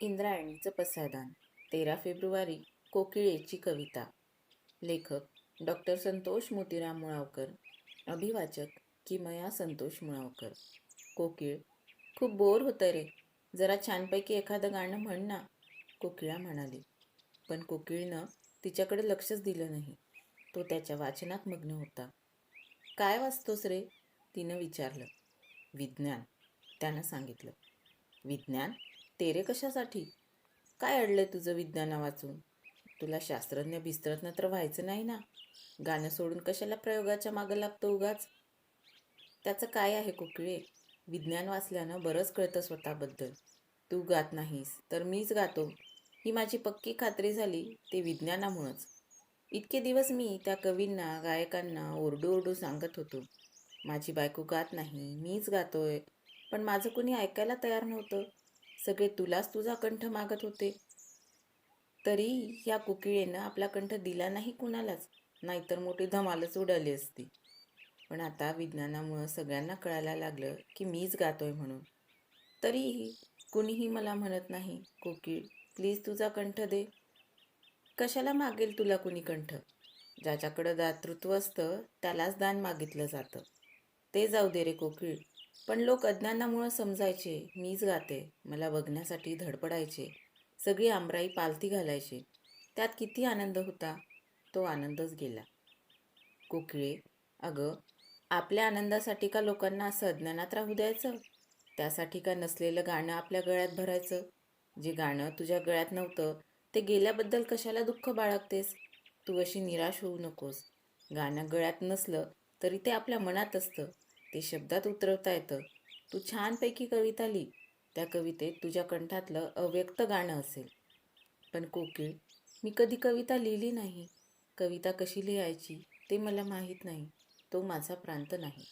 इंद्रायणीचं पसायदान तेरा फेब्रुवारी कोकिळेची कविता. लेखक डॉक्टर संतोष मोतीराम मुळावकर. अभिवाचक किमया संतोष मुळावकर. कोकिळ खूप बोर होतं रे. जरा छानपैकी एखादं गाणं म्हण ना कोकिळा म्हणाली. पण कोकिळनं तिच्याकडे लक्षच दिलं नाही. तो त्याच्या वाचनात मग्न होता. काय वाचतोस रे? तिनं विचारलं. विज्ञान त्यानं सांगितलं. विज्ञान? तेरे कशासाठी? काय अडलंय तुझं विज्ञाना वाचून? तुला शास्त्रज्ञ बिस्त्रज्ञ तर व्हायचं नाही ना. गाणं सोडून कशाला प्रयोगाच्या मागं लागतो उगाच? त्याचं काय आहे कुकळे? विज्ञान वाचल्यानं बरंच कळतं स्वतःबद्दल. तू गात नाहीस तर मीच गातो. ही माझी पक्की खात्री झाली ते विज्ञानामुळंच. इतके दिवस मी त्या कवींना गायकांना ओरडू ओरडू सांगत होतो. माझी बायको गात नाही मीच गातोय. पण माझं कुणी ऐकायला तयार नव्हतं. सगळे तुलाच तुझा कंठ मागत होते. तरी या कुकिळेनं आपला कंठ दिला नाही कुणालाच नाहीतर मोठी धमालच उडाली असती. पण आता विज्ञानामुळं सगळ्यांना कळायला लागलं की मीच गातोय म्हणून. तरीही कुणीही मला म्हणत नाही कोकिळ प्लीज तुझा कंठ दे. कशाला मागेल तुला कुणी कंठ? ज्याच्याकडं दातृत्व असतं त्यालाच दान मागितलं जातं. ते जाऊ दे रे कोकिळ पण लोक अज्ञानामुळं समजायचे मीच गाते मला बघण्यासाठी धडपडायचे सगळी आमराई पालथी घालायची. त्यात किती आनंद होता तो आनंदच गेला. कोकिळे अगं आपल्या आनंदासाठी का लोकांना असं अज्ञानात राहू द्यायचं? त्यासाठी का नसलेलं गाणं आपल्या गळ्यात भरायचं? जे गाणं तुझ्या गळ्यात नव्हतं ते गेल्याबद्दल कशाला दुःख बाळगतेस? तू अशी निराश होऊ नकोस. गाणं गळ्यात नसलं तरी ते आपल्या मनात असतं. ते शब्दात उतरवता येतं. तू छानपैकी कविता लिही. त्या कवितेत तुझ्या कंठातलं अव्यक्त गाणं असेल. पण कोकिळ मी कधी कविता लिहिली नाही. कविता कशी लिहायची ते मला माहीत नाही. तो माझा प्रांत नाही.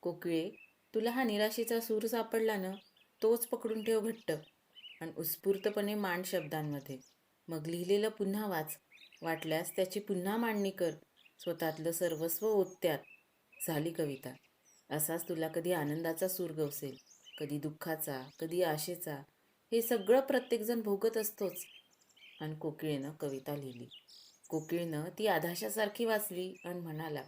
कोकिळे तुला हा निराशेचा सूर सापडला ना? तोच पकडून ठेव घट्ट. आणि उत्स्फूर्तपणे मांड शब्दांमध्ये. मग लिहिलेलं पुन्हा वाच. वाटल्यास त्याची पुन्हा मांडणी कर. स्वतःतलं सर्वस्व ओतत्यात झाली कविता. असाच तुला कधी आनंदाचा सूर गवसेल कधी दुःखाचा कधी आशेचा हे सगळं प्रत्येकजण भोगत असतोच. आणि कोकिळेनं कविता लिहिली. कोकिळनं ती आधाशासारखी वाचली आणि म्हणाला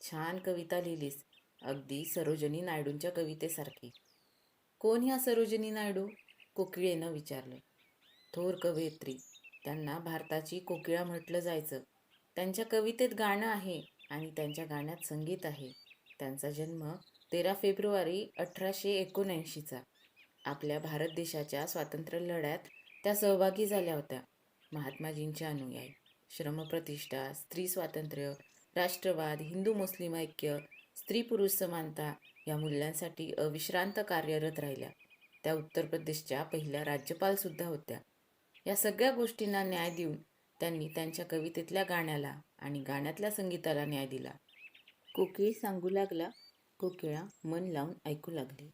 छान कविता लिहिलीस. अगदी सरोजनी नायडूंच्या कवितेसारखी. कोण ह्या सरोजनी नायडू? कोकिळेनं विचारलं. थोर कवयित्री. त्यांना भारताची कोकिळा म्हटलं जायचं. त्यांच्या कवितेत गाणं आहे आणि त्यांच्या गाण्यात संगीत आहे. त्यांचा जन्म तेरा फेब्रुवारी अठराशे एकोणऐंशीचा. आपल्या भारत देशाच्या स्वातंत्र्य लढ्यात त्या सहभागी झाल्या होत्या. महात्माजींच्या अनुयायी श्रमप्रतिष्ठा स्त्री स्वातंत्र्य राष्ट्रवाद हिंदू मुस्लिम ऐक्य स्त्री पुरुष समानता या मूल्यांसाठी अविश्रांत कार्यरत राहिल्या. त्या उत्तर प्रदेशच्या पहिल्या राज्यपालसुद्धा होत्या. या सगळ्या गोष्टींना न्याय देऊन त्यांनी त्यांच्या कवितेतल्या गाण्याला आणि गाण्यातल्या संगीताला न्याय दिला. कोकिळ सांगू लागला. कोकिळा मन लावून ऐकू लागली.